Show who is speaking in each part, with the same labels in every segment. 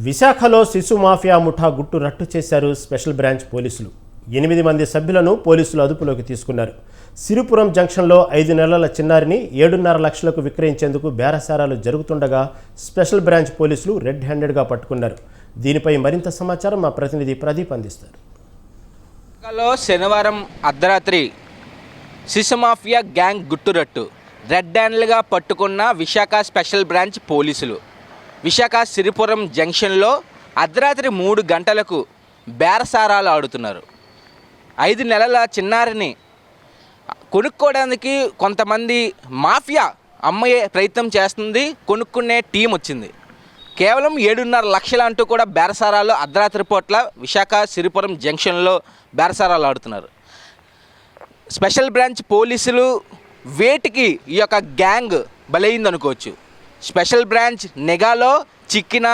Speaker 1: విశాఖలో శిశు మాఫియా ముఠా గుట్టు రట్టు చేశారు స్పెషల్ బ్రాంచ్ పోలీసులు. ఎనిమిది మంది సభ్యులను పోలీసులు అదుపులోకి తీసుకున్నారు. సిరిపురం జంక్షన్లో ఐదు నెలల చిన్నారిని ఏడున్నర లక్షలకు విక్రయించేందుకు బేరసారాలు జరుగుతుండగా స్పెషల్ బ్రాంచ్ పోలీసులు రెడ్ హ్యాండెడ్గా పట్టుకున్నారు. దీనిపై మరింత సమాచారం మా ప్రతినిధి ప్రదీప్ అందిస్తారు.
Speaker 2: శనివారం అర్ధరాత్రి శిశు మాఫియా గ్యాంగ్ గుట్టురట్టు రెడ్ హ్యాండ్లుగా పట్టుకున్న విశాఖ స్పెషల్ బ్రాంచ్ పోలీసులు విశాఖ సిరిపురం జంక్షన్లో అర్ధరాత్రి మూడు గంటలకు బేరసారాలు ఆడుతున్నారు. ఐదు నెలల చిన్నారిని కొనుక్కోవడానికి కొంతమంది మాఫియా అమ్మయ్యే ప్రయత్నం చేస్తుంది కొనుక్కునే టీం వచ్చింది. కేవలం ఏడున్నర లక్షలు అంటూ కూడా బేరసారాలు అర్ధరాత్రి పూట్ల విశాఖ సిరిపురం జంక్షన్లో బేరసారాలు ఆడుతున్నారు. స్పెషల్ బ్రాంచ్ పోలీసులు వేటికి ఈ యొక్క గ్యాంగ్ బలైంది అనుకోవచ్చు స్పెషల్ బ్రాంచ్ నిఘాలో చిక్కిన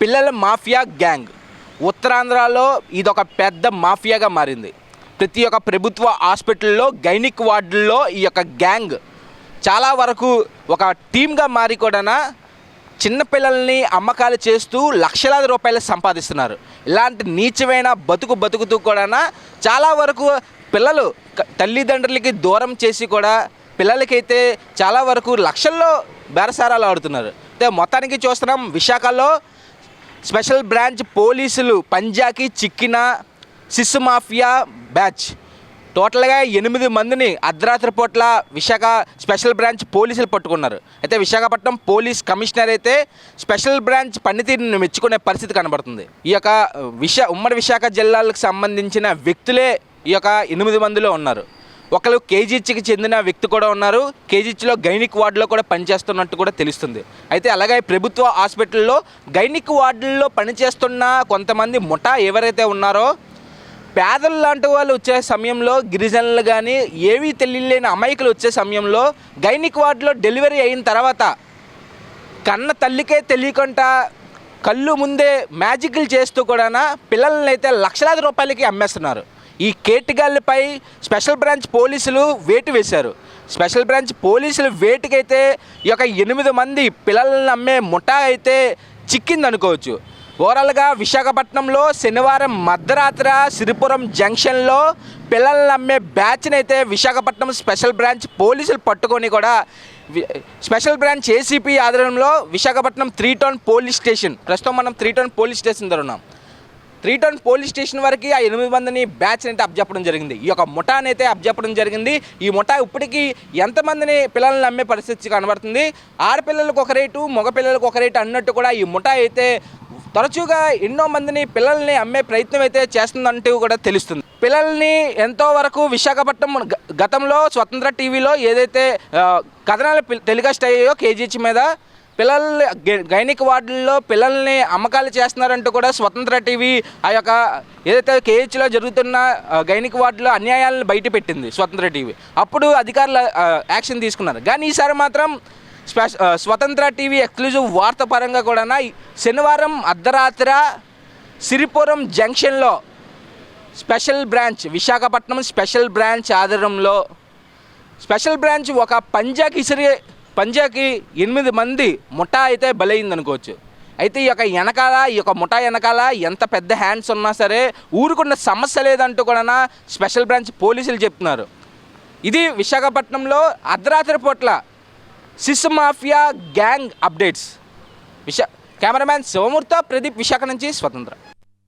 Speaker 2: పిల్లల మాఫియా గ్యాంగ్. ఉత్తరాంధ్రలో ఇదొక పెద్ద మాఫియాగా మారింది. ప్రతి ఒక్క ప్రభుత్వ హాస్పిటల్లో గైనిక్ వార్డుల్లో ఈ యొక్క గ్యాంగ్ చాలా వరకు ఒక టీమ్గా మారి కూడా చిన్నపిల్లల్ని అమ్మకాలు చేస్తూ లక్షలాది రూపాయలు సంపాదిస్తున్నారు. ఇలాంటి నీచమైన బతుకు బతుకుతూ కూడా చాలా వరకు పిల్లలు తల్లిదండ్రులకి దూరం చేసి కూడా పిల్లలకైతే చాలా వరకు లక్షల్లో బేరసారాలు ఆడుతున్నారు. అయితే మొత్తానికి చూస్తున్నాం విశాఖలో స్పెషల్ బ్రాంచ్ పోలీసులు పంజాకి చిక్కిన శిశు మాఫియా బ్యాచ్. టోటల్గా ఎనిమిది మందిని అర్ధరాత్రి పూట్ల విశాఖ స్పెషల్ బ్రాంచ్ పోలీసులు పట్టుకున్నారు. అయితే విశాఖపట్నం పోలీస్ కమిషనర్ అయితే స్పెషల్ బ్రాంచ్ పనితీరుని మెచ్చుకునే పరిస్థితి కనబడుతుంది. ఈ యొక్క విశా ఉమ్మడి విశాఖ జిల్లాలకు సంబంధించిన వ్యక్తులే ఈ యొక్క ఎనిమిది మందిలో ఉన్నారు. ఒకరు కేజీహెచ్కి చెందిన వ్యక్తి కూడా ఉన్నారు. కేజీహెచ్లో గైనిక్ వార్డులో కూడా పనిచేస్తున్నట్టు కూడా తెలుస్తుంది. అయితే అలాగే ప్రభుత్వ హాస్పిటల్లో గైనిక్ వార్డుల్లో పనిచేస్తున్న కొంతమంది ముఠా ఎవరైతే ఉన్నారో పేదలు లాంటి వాళ్ళు వచ్చే సమయంలో గిరిజనులు కానీ ఏవీ తెలియలేని అమాయకులు వచ్చే సమయంలో గైనిక్ వార్డులో డెలివరీ అయిన తర్వాత కన్న తల్లికే తెలియకుండా కళ్ళు ముందే మ్యాజిక్లు చేస్తూ కూడా పిల్లల్ని అయితే లక్షలాది రూపాయలకి అమ్మేస్తున్నారు. ఈ కేటుగాళ్ళపై స్పెషల్ బ్రాంచ్ పోలీసులు వేటు వేశారు. స్పెషల్ బ్రాంచ్ పోలీసులు వేటుకైతే ఈ యొక్క ఎనిమిది మంది పిల్లలను అమ్మే ముఠా అయితే చిక్కింది అనుకోవచ్చు ఓవరాల్గా విశాఖపట్నంలో శనివారం మధ్యరాత్ర సిరిపురం జంక్షన్లో పిల్లల్ని అమ్మే బ్యాచ్ని అయితే విశాఖపట్నం స్పెషల్ బ్రాంచ్ పోలీసులు పట్టుకొని కూడా స్పెషల్ బ్రాంచ్ ఏసీపీ ఆధ్వర్యంలో Visakhapatnam three town police station. ప్రస్తుతం మనం త్రీ టౌన్ పోలీస్ స్టేషన్ దగ్గర ఉన్నాం. త్రీ టౌన్ పోలీస్ స్టేషన్ వరకు ఆ ఎనిమిది మందిని బ్యాచ్ అయితే అబ్జెప్పడం జరిగింది. ఈ యొక్క ముఠాని అయితే అబ్జెప్పడం జరిగింది. ఈ ముఠా ఇప్పటికీ ఎంతమందిని పిల్లల్ని నమ్మే పరిస్థితి కనబడుతుంది. ఆడపిల్లలకు ఒక రేటు మగపిల్లలకు ఒక రేటు అన్నట్టు కూడా ఈ ముఠా అయితే తరచుగా ఎన్నో మందిని పిల్లల్ని అమ్మే ప్రయత్నం అయితే చేస్తుందంటూ కూడా తెలుస్తుంది. పిల్లల్ని ఎంతో వరకు విశాఖపట్నం గతంలో స్వతంత్ర టీవీలో ఏదైతే కథనాలు టెలికాస్ట్ అయ్యాయో కేజీహెచ్ మీద పిల్లల్ని గైనిక్ వార్డుల్లో పిల్లల్ని అమ్మకాలు చేస్తున్నారంటూ కూడా స్వతంత్ర టీవీ ఆ యొక్క ఏదైతే కేహెచ్లో జరుగుతున్న గైనిక్ వార్డులో అన్యాయాలను బయట పెట్టింది స్వతంత్ర టీవీ. అప్పుడు అధికారులు యాక్షన్ తీసుకున్నారు. కానీ ఈసారి మాత్రం స్పెష స్వతంత్ర టీవీ ఎక్స్క్లూజివ్ వార్త పరంగా కూడా శనివారం అర్ధరాత్రి సిరిపురం జంక్షన్లో special branch Visakhapatnam special branch ఆధారంలో special branch ఒక పంజాకిసిరి పంజాకి ఎనిమిది మంది ముఠా అయితే బలైంది అనుకోవచ్చు అయితే ఈ యొక్క వెనకాల ఈ యొక్క ముఠా వెనకాల ఎంత పెద్ద హ్యాండ్స్ ఉన్నా సరే ఊరుకున్న సమస్య లేదంటూ కూడా స్పెషల్ బ్రాంచ్ పోలీసులు చెప్తున్నారు. ఇది విశాఖపట్నంలో అర్ధరాత్రి పూట్ల సిస్ మాఫియా గ్యాంగ్ అప్డేట్స్. విశా కెమెరామ్యాన్ శివమూర్త ప్రదీప్ విశాఖ నుంచి స్వతంత్ర.